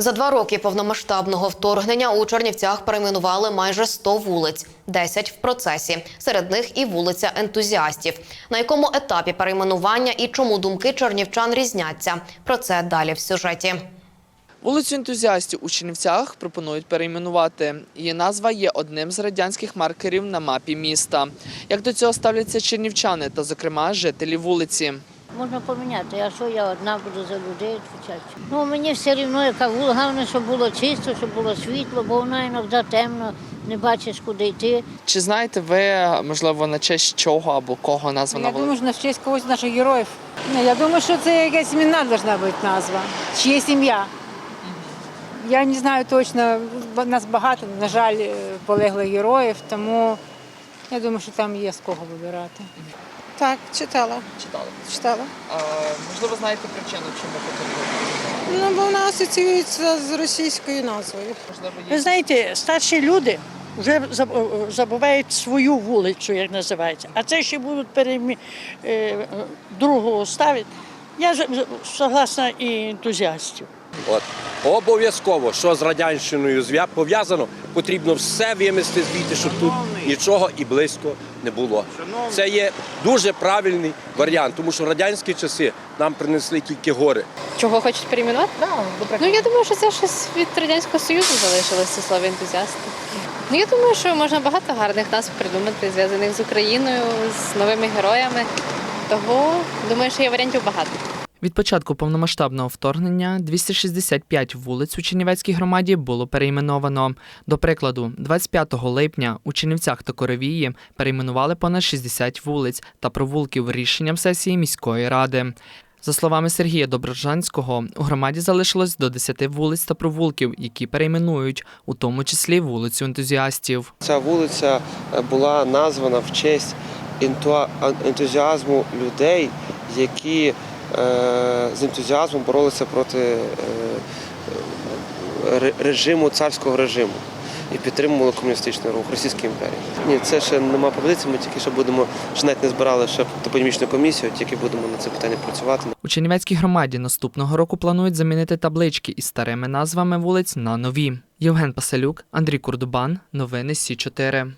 За два роки повномасштабного вторгнення у Чернівцях перейменували майже 100 вулиць, 10 в процесі. Серед них і вулиця ентузіастів. На якому етапі перейменування і чому думки чернівчан різняться? Про це далі в сюжеті. Вулицю ентузіастів у Чернівцях пропонують перейменувати. Її назва є одним з радянських маркерів на мапі міста. Як до цього ставляться чернівчани та, зокрема, жителі вулиці. Можна поміняти, а що я одна буду за людей відповідати? Ну мені все рівно, яка вулиця, головне, щоб було чисто, щоб було світло, бо вона іноді темно, не бачиш, куди йти. Чи знаєте ви, можливо, на честь чого або кого названа Я думаю, що на честь когось з наших героїв. Ні, я думаю, що це якась імена повинна бути назва. Чиє сім'я. Я не знаю точно, нас багато, на жаль, е, полеглих героїв, тому я думаю, що там є з кого вибирати. Так, читала. Читали. читала. А, можливо, знаєте причину, чому потрібно? Ну, бо вона асоціюється з російською назвою. Можливо, Ви знаєте, старші люди вже забувають свою вулицю, як називається. А це ще будуть перемі... е, другого ставити. Я согласна і ентузіастів. От обов'язково, що з радянщиною пов'язано, потрібно все вимести звідти, щоб тут нічого і близько не було. Це є дуже правильний варіант, тому що радянські часи нам принесли тільки гори. Чого хочуть перейменувати? Ну я думаю, що це щось від радянського союзу залишилося слово ентузіасти. Ну я думаю, що можна багато гарних назв придумати, зв'язаних з Україною, з новими героями. Того думаю, що є варіантів багато. Від початку повномасштабного вторгнення 265 вулиць у Чернівецькій громаді було перейменовано. До прикладу, 25 липня у Чернівцях та Коровії перейменували понад 60 вулиць та провулків рішенням сесії міської ради. За словами Сергія Доброжанського, у громаді залишилось до 10 вулиць та провулків, які перейменують, у тому числі вулицю ентузіастів. Ця вулиця е, була названа в честь ентузіазму людей, які з ентузіазмом боролися проти е, е, ре- режиму, царського режиму і підтримували комуністичний рух Російської імперії. Ні, це ще нема пропозиції. Ми тільки що будемо, ще навіть не збирали ще топонімічну комісію, тільки будемо на це питання працювати. У Чернівецькій громаді наступного року планують замінити таблички із старими назвами вулиць на нові. Євген Паселюк, Андрій Курдубан. Новини Сі 4